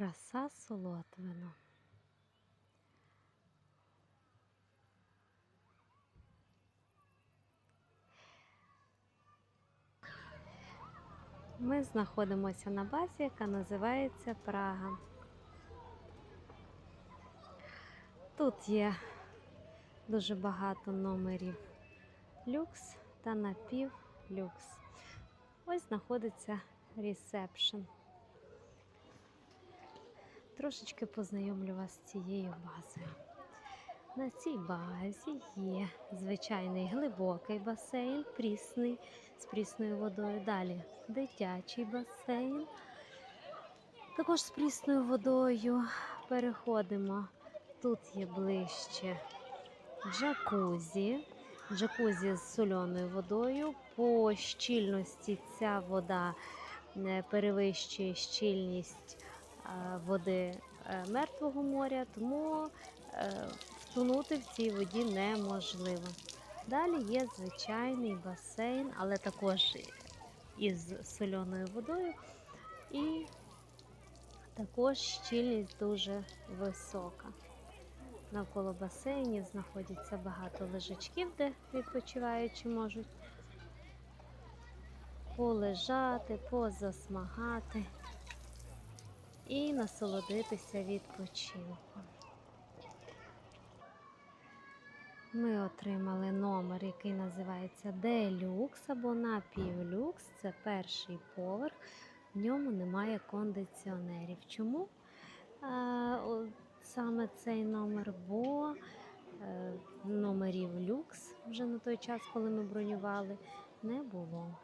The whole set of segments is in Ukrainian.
Краса Солотвино. Ми знаходимося на базі, яка називається Прага. Тут є дуже багато номерів люкс та напівлюкс. Ось знаходиться ресепшн. Трошечки познайомлю вас з цією базою. На цій базі є звичайний глибокий басейн, прісний з прісною водою. Далі дитячий басейн. Також з прісною водою переходимо. Тут є ближче джакузі. Джакузі з соленою водою. По щільності ця вода не перевищує щільність е, води е, Мертвого моря, тому е, втонути в цій воді неможливо. Далі є звичайний басейн, але також із соленою водою. І також щільність дуже висока. Навколо басейнів знаходиться багато лежачків, де відпочиваючі можуть полежати, позасмагати і насолодитися відпочинком. Ми отримали номер, який називається Делюкс або напівлюкс. Це перший поверх. В ньому немає кондиціонерів. Чому? Саме цей номер, бо е, номерів люкс вже на той час, коли ми бронювали, не було.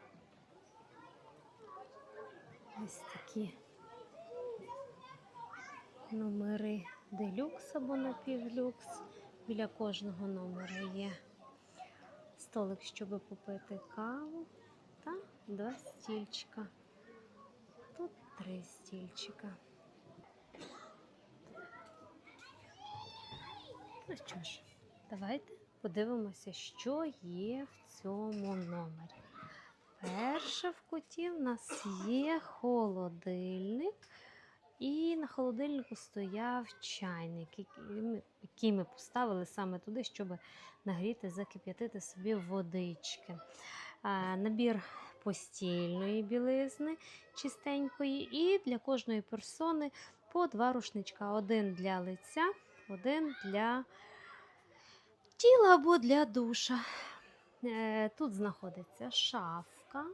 Ось такі номери делюкс або напівлюкс. Біля кожного номера є столик, щоб попити каву, та два стільчика. Тут три стільчика. Ну що ж, давайте подивимося, що є в цьому номері. Перше в куті в нас є холодильник, і на холодильнику стояв чайник, який ми- поставили саме туди, щоб нагріти, закип'ятити собі водички. Набір постільної білизни чистенької, і для кожної персони по два рушничка: один для лиця, один для тіла або для душа. Е, Тут знаходиться шафка